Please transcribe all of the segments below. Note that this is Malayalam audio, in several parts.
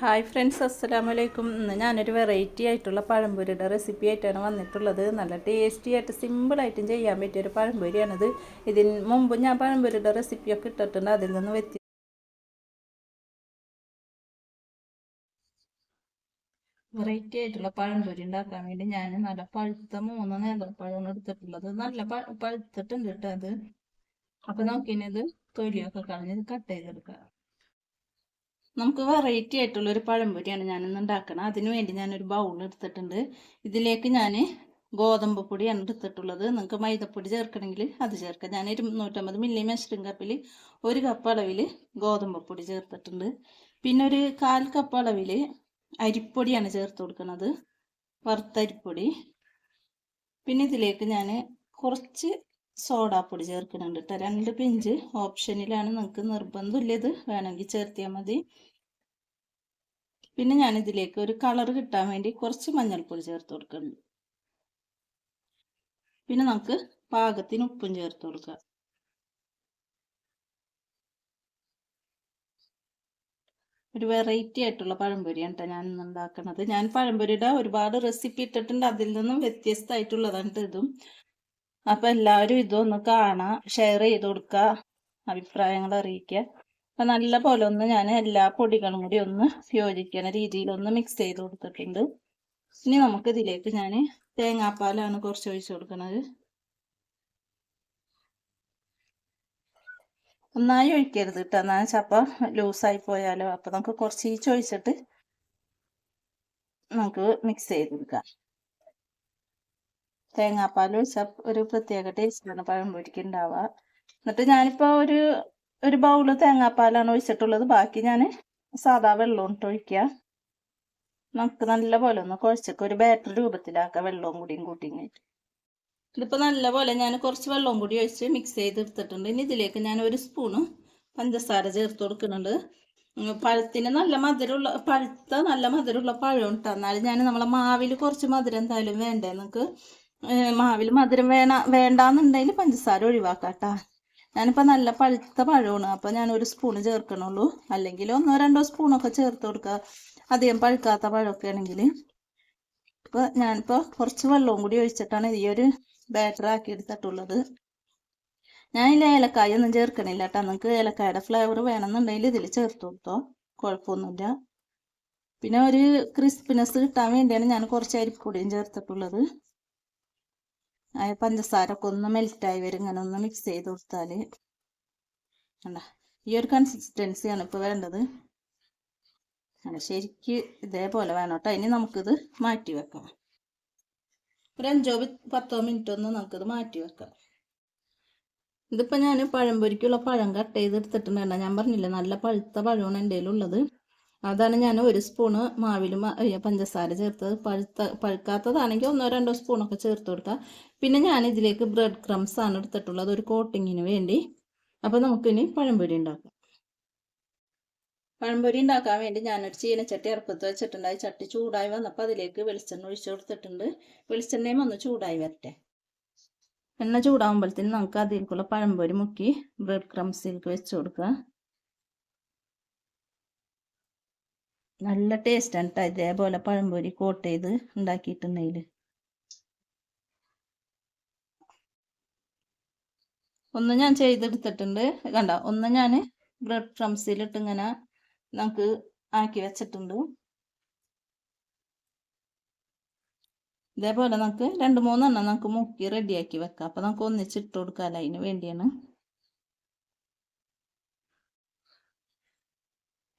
ഹായ് ഫ്രണ്ട്സ് അസ്സലാമു അലൈക്കും ഇന്ന് ഞാനൊരു വെറൈറ്റി ആയിട്ടുള്ള പഴംപൊരിയുടെ റെസിപ്പി ആയിട്ടാണ് വന്നിട്ടുള്ളത്. നല്ല ടേസ്റ്റി ആയിട്ട് സിമ്പിളായിട്ടും ചെയ്യാൻ പറ്റിയ ഒരു പഴംപൊരിയാണിത്. ഇതിന് മുമ്പ് ഞാൻ പഴംപൊരിയുടെ റെസിപ്പിയൊക്കെ ഇട്ടിട്ടുണ്ട്. അതിൽ നിന്ന് വ്യത്യ വെറൈറ്റി ആയിട്ടുള്ള പഴംപൊരി ഉണ്ടാക്കാൻ വേണ്ടി ഞാൻ നല്ല പഴുത്ത മൂന്ന് നേന്ത്രപ്പഴമാണ് എടുത്തിട്ടുള്ളത്. നല്ല പഴുത്തിട്ടുണ്ട് കേട്ടോ അത്. അപ്പം നോക്കിയത് തൊലിയൊക്കെ കളഞ്ഞ് കട്ട് ചെയ്തെടുക്കാം. നമുക്ക് വെറൈറ്റി ആയിട്ടുള്ള ഒരു പഴംപൊരിയാണ് ഞാനിന്ന് ഉണ്ടാക്കണം. അതിന് വേണ്ടി ഞാനൊരു ബൗൾ എടുത്തിട്ടുണ്ട്. ഇതിലേക്ക് ഞാൻ ഗോതമ്പ് പൊടിയാണ് എടുത്തിട്ടുള്ളത്. നിങ്ങൾക്ക് മൈദപ്പൊടി ചേർക്കണമെങ്കിൽ അത് ചേർക്കാം. ഞാൻ ഇരുന്നൂറ്റമ്പത് മില്ലി മെഷറിംഗ് കപ്പിൽ ഒരു കപ്പ് അളവിൽ ഗോതമ്പ് പൊടി ചേർത്തിട്ടുണ്ട്. പിന്നെ ഒരു കാൽ കപ്പ് അളവിൽ അരിപ്പൊടിയാണ് ചേർത്ത് കൊടുക്കുന്നത് വറുത്തരിപ്പൊടി. പിന്നെ ഇതിലേക്ക് ഞാൻ കുറച്ച് സോഡാപ്പൊടി ചേർക്കുന്നുണ്ട് കേട്ടോ രണ്ട് പിഞ്ച് ഓപ്ഷനിലാണ് നിങ്ങൾക്ക് നിർബന്ധമില്ല ഇത് വേണമെങ്കിൽ ചേർത്തിയാൽ മതി. പിന്നെ ഞാൻ ഇതിലേക്ക് ഒരു കളർ കിട്ടാൻ വേണ്ടി കുറച്ച് മഞ്ഞൾപ്പൊടി ചേർത്ത് കൊടുക്കുന്നുണ്ട്. പിന്നെ നമുക്ക് പാകത്തിന് ഉപ്പും ചേർത്ത് കൊടുക്കാം. ഒരു വെറൈറ്റി ആയിട്ടുള്ള പഴംപൊരിയാണ് കേട്ടോ ഞാൻ ഇന്ന് ഉണ്ടാക്കുന്നത്. ഞാൻ പഴംപൊരിയുടെ ഒരുപാട് റെസിപ്പി ഇട്ടിട്ടുണ്ട്. അതിൽ നിന്നും വ്യത്യസ്തമായിട്ടുള്ളതാണ് ട്ടോ ഇതും. അപ്പൊ എല്ലാവരും ഇതൊന്ന് കാണാ ഷെയർ ചെയ്ത് കൊടുക്കുക അഭിപ്രായങ്ങൾ അറിയിക്കുക അപ്പൊ നല്ല പോലെ ഒന്ന് ഞാൻ എല്ലാ പൊടികളും കൂടി ഒന്ന് യോജിക്കുന്ന രീതിയിൽ ഒന്ന് മിക്സ് ചെയ്ത് കൊടുത്തിട്ടുണ്ട്. ഇനി നമുക്ക് ഇതിലേക്ക് ഞാൻ തേങ്ങാപ്പാലാണ് കുറച്ച് ഒഴിച്ചു കൊടുക്കുന്നത് നന്നായി ഒഴിക്കരുത് കേട്ടോ എന്നാ ചപ്പ ലൂസായി പോയാലോ. അപ്പൊ നമുക്ക് കുറച്ച് ഈ ചോദിച്ചിട്ട് നമുക്ക് മിക്സ് ചെയ്തെടുക്കാം തേങ്ങാപ്പാൽ ഒഴിച്ചാൽ ഒരു പ്രത്യേക ടേസ്റ്റാണ് പഴംപൊരിക്ക് ഉണ്ടാവുക എന്നിട്ട് ഞാനിപ്പോൾ ഒരു ഒരു ബൗൾ തേങ്ങാപ്പാലാണ് ഒഴിച്ചിട്ടുള്ളത്. ബാക്കി ഞാൻ സാധാ വെള്ളം ഇട്ട് ഒഴിക്കുക. നമുക്ക് നല്ല പോലെ ഒന്ന് കുഴച്ചൊക്കെ ഒരു ബാറ്റർ രൂപത്തിലാക്കാം വെള്ളവും കൂടിയും കൂട്ടിങ്ങായിട്ട് ഇതിപ്പോ നല്ല പോലെ ഞാൻ കുറച്ച് വെള്ളവും കൂടി ഒഴിച്ച് മിക്സ് ചെയ്തെടുത്തിട്ടുണ്ട്. ഇനി ഇതിലേക്ക് ഞാൻ ഒരു സ്പൂണ് പഞ്ചസാര ചേർത്ത് കൊടുക്കുന്നുണ്ട്. പഴത്തിന് നല്ല മധുരമുള്ള പഴുത്ത നല്ല മധുരമുള്ള പഴം ഇട്ടാൽ എന്നാലും ഞാൻ നമ്മളെ മാവിൽ കുറച്ച് മധുരം എന്തായാലും വേണ്ടേ നിങ്ങൾക്ക്? മാവിൽ മധുരം വേണ വേണ്ടാന്നുണ്ടെങ്കിൽ പഞ്ചസാര ഒഴിവാക്കാട്ടാ. ഞാനിപ്പോൾ നല്ല പഴുത്ത പഴമാണ് അപ്പോൾ ഞാൻ ഒരു സ്പൂണ് ചേർക്കണുള്ളൂ. അല്ലെങ്കിൽ ഒന്നോ രണ്ടോ സ്പൂണൊക്കെ ചേർത്ത് കൊടുക്കുക. അധികം പഴുക്കാത്ത പഴമൊക്കെ ആണെങ്കിൽ. ഇപ്പോൾ ഞാനിപ്പോൾ കുറച്ച് വെള്ളവും കൂടി ഒഴിച്ചിട്ടാണ് ഈ ഒരു ബാറ്റർ ആക്കി എടുത്തിട്ടുള്ളത്. ഞാൻ ഇതിൽ ഏലക്കായ ഒന്നും ചേർക്കണില്ല കേട്ടോ നിങ്ങൾക്ക് ഏലക്കായുടെ ഫ്ലേവർ വേണമെന്നുണ്ടെങ്കിൽ ഇതിൽ ചേർത്ത് കൊടുത്തോ. കുഴപ്പമൊന്നുമില്ല. പിന്നെ ഒരു ക്രിസ്പിനെസ് കിട്ടാൻ വേണ്ടിയാണ് ഞാൻ കുറച്ച് അരിപ്പൊടിയും ചേർത്തിട്ടുള്ളത്. ആ പഞ്ചസാര ഒക്കെ ഒന്ന് മെൽറ്റായി വരും. ഇങ്ങനെ ഒന്ന് മിക്സ് ചെയ്ത് കൊടുത്താൽ കണ്ട? ഈ ഒരു കൺസിസ്റ്റൻസിയാണ് ഇപ്പോൾ വേണ്ടത് ശരിക്ക് ഇതേപോലെ വേണം കേട്ടോ. ഇനി നമുക്കിത് മാറ്റി വെക്കാം. ഒരു അഞ്ചോ പത്തോ മിനിറ്റ് ഒന്ന് നമുക്കിത് മാറ്റി വെക്കാം. ഇതിപ്പോൾ ഞാൻ പഴം പൊരിക്കുള്ള പഴം കട്ട് ചെയ്ത് ചെയ്തെടുത്തിട്ടുണ്ടായിരുന്നു ഞാൻ പറഞ്ഞില്ല നല്ല പഴുത്ത പഴമാണ് എന്റെ ഉള്ളത് അതാണ് ഞാൻ ഒരു സ്പൂണ് മാവിലും പഞ്ചസാര ചേർത്തത്. പഴുത്ത പഴുക്കാത്തതാണെങ്കിൽ ഒന്നോ രണ്ടോ സ്പൂണൊക്കെ ചേർത്ത് കൊടുക്കുക പിന്നെ ഞാൻ ഇതിലേക്ക് ബ്രെഡ് ക്രംസ് ആണ് എടുത്തിട്ടുള്ളത്. ഒരു കോട്ടിങ്ങിന് വേണ്ടി. അപ്പോൾ നമുക്കിനി പഴംപൊരി ഉണ്ടാക്കാം. പഴംപൊരി ഉണ്ടാക്കാൻ വേണ്ടി ഞാനൊരു ചീനച്ചട്ടി വെച്ചിട്ടുണ്ട്. ആ ചട്ടി ചൂടായി വന്നപ്പോൾ അതിലേക്ക് വെളിച്ചെണ്ണ ഒഴിച്ചു കൊടുത്തിട്ടുണ്ട്. വെളിച്ചെണ്ണയും ഒന്ന് ചൂടായി വരട്ടെ. എണ്ണ ചൂടാകുമ്പോഴത്തേന് നമുക്ക് അതിലേക്കുള്ള പഴംപൊരി മുക്കി ബ്രെഡ് ക്രംസിലേക്ക് വെച്ച് കൊടുക്കുക നല്ല ടേസ്റ്റാണ് കേട്ടോ ഇതേപോലെ പഴംപൊരി കോട്ട് ചെയ്ത് ഉണ്ടാക്കിയിട്ടുണ്ടെങ്കിൽ ഒന്ന് ഞാൻ ചെയ്തെടുത്തിട്ടുണ്ട്. കണ്ട ഒന്ന് ഞാൻ ബ്രെഡ് ക്രംസിലിട്ട് ഇങ്ങനെ നമുക്ക് ആക്കി വെച്ചിട്ടുണ്ട്. ഇതേപോലെ നമുക്ക് രണ്ട് മൂന്നെണ്ണം നമുക്ക് മുക്കി റെഡിയാക്കി വെക്കാം. അപ്പം നമുക്ക് ഒന്നിച്ചിട്ട് കൊടുക്കാമല്ലോ അതിന് വേണ്ടിയാണ്.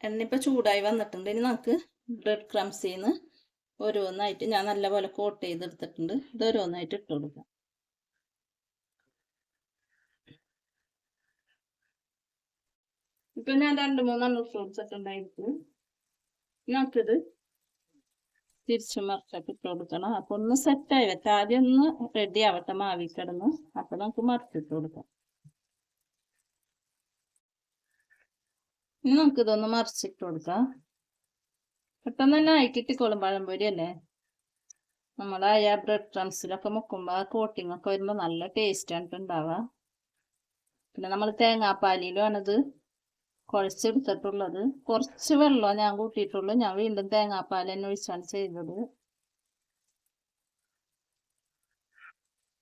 എണ്ണ ചൂടായി വന്നിട്ടുണ്ട്. ഇനി നമുക്ക് ബ്രെഡ് ക്രംസിൽ നിന്ന് ഓരോന്നായിട്ട് ഞാൻ നല്ലപോലെ കോട്ട് ചെയ്തെടുത്തിട്ടുണ്ട്. ഇത് ഓരോന്നായിട്ട് ഇട്ട് കൊടുക്കാം. ഇപ്പൊ ഞാൻ രണ്ട് മൂന്നെണ്ണം ഫ്രൂട്ട്സ് ഒക്കെ ഉണ്ടായിരിക്കും നമുക്കിത് തിരിച്ചു മറിച്ചൊക്കെ ഇട്ട് കൊടുക്കണം. അപ്പൊ ഒന്ന് സെറ്റായി വെച്ചാൽ ആദ്യം ഒന്ന് റെഡി ആവട്ടെ. മാവി കിടന്ന്. അപ്പൊ നമുക്ക് മറിച്ചിട്ട് കൊടുക്കാം. ഇനി നമുക്ക് ഇതൊന്ന് മറിച്ചിട്ട് കൊടുക്കാം. പെട്ടെന്ന് തന്നെ ആയി കിട്ടിക്കോളും പഴംപൊരി അല്ലേ നമ്മളായ ബ്രെഡ് ക്രംസിലൊക്കെ മുക്കുമ്പോൾ ആ കോട്ടിംഗ് ഒക്കെ വരുമ്പോൾ നല്ല ടേസ്റ്റ് ആണ് ഉണ്ടാവുക പിന്നെ നമ്മൾ തേങ്ങാപ്പാലിയിലും ആണത് കുഴച്ചെടുത്തിട്ടുള്ളത്. കുറച്ച് വെള്ളം ഞാൻ കൂട്ടിയിട്ടുള്ളൂ. ഞാൻ വീണ്ടും തേങ്ങാപ്പാൽ തന്നെ ഒഴിച്ചാണ് ചെയ്തത്.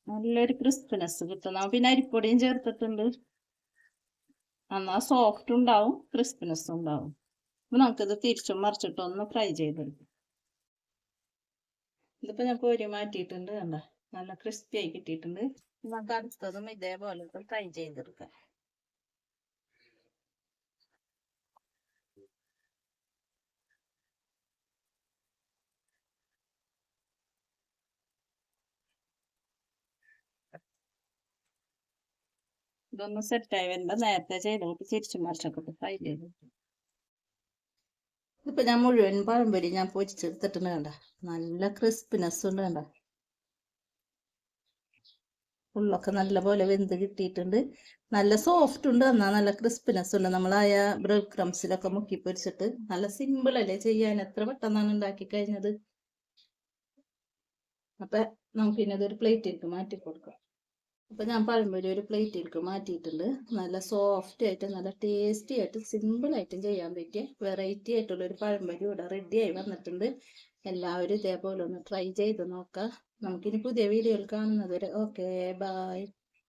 നല്ലൊരു ക്രിസ്പിനെസ് കിട്ടും. പിന്നെ അരിപ്പൊടിയും ചേർത്തിട്ടുണ്ട്. എന്നാ സോഫ്റ്റ് ഉണ്ടാവും ക്രിസ്പിനെസ് ഉണ്ടാവും. അപ്പൊ നമുക്കിത് തിരിച്ചും മറിച്ചിട്ട് ഒന്ന് ഫ്രൈ ചെയ്തെടുക്കും. ഇതിപ്പോ ഞാൻ കോരി മാറ്റിയിട്ടുണ്ട് കണ്ട? നല്ല ക്രിസ്പി ആയി കിട്ടിയിട്ടുണ്ട്. നമുക്ക് അടുത്തതും ഇതേപോലെ ഫ്രൈ ചെയ്തെടുക്കാം. ഇതൊന്ന് സെറ്റായി വരുമ്പോ നേരത്തെ ചെയ്തോട്ട് തിരിച്ചു മറിച്ചൊക്കെ ഫ്രൈ ചെയ്ത്. ഇപ്പൊ ഞാൻ മുഴുവൻ പഴംപൊരി ഞാൻ പൊരിച്ചെടുത്തിട്ടുണ്ട് കണ്ട. നല്ല ക്രിസ്പിനെസ് ഉണ്ട് കണ്ട. ഉള്ളൊക്കെ നല്ലപോലെ വെന്ത് കിട്ടിയിട്ടുണ്ട്. നല്ല സോഫ്റ്റ് ഉണ്ട് എന്നാൽ നല്ല ക്രിസ്പിനെസ് ഉണ്ട്. നമ്മളായ ബ്രെഡ് ക്രംസിലൊക്കെ മുക്കി പൊരിച്ചിട്ട് നല്ല സിമ്പിൾ അല്ലേ ചെയ്യാൻ? എത്ര പെട്ടെന്നാണ് ഉണ്ടാക്കി കഴിഞ്ഞത്? അപ്പൊ അതൊരു പ്ലേറ്റിലേക്ക് മാറ്റി കൊടുക്കാം. അപ്പൊ ഞാൻ പഴംപൊരി ഒരു പ്ലേറ്റിലേക്ക് മാറ്റിയിട്ടുണ്ട്. നല്ല സോഫ്റ്റ് ആയിട്ട് നല്ല ടേസ്റ്റി ആയിട്ട് സിമ്പിൾ ആയിട്ടും ചെയ്യാൻ പറ്റിയ വെറൈറ്റി ആയിട്ടുള്ള ഒരു പഴംപൊരി ഇവിടെ റെഡി ആയി വന്നിട്ടുണ്ട്. എല്ലാവരും ഇതേപോലെ ഒന്ന് ട്രൈ ചെയ്ത് നോക്കാം. നമുക്കിനി പുതിയ വീഡിയോയിൽ കാണുന്നത് വരെ ഓക്കെ ബൈ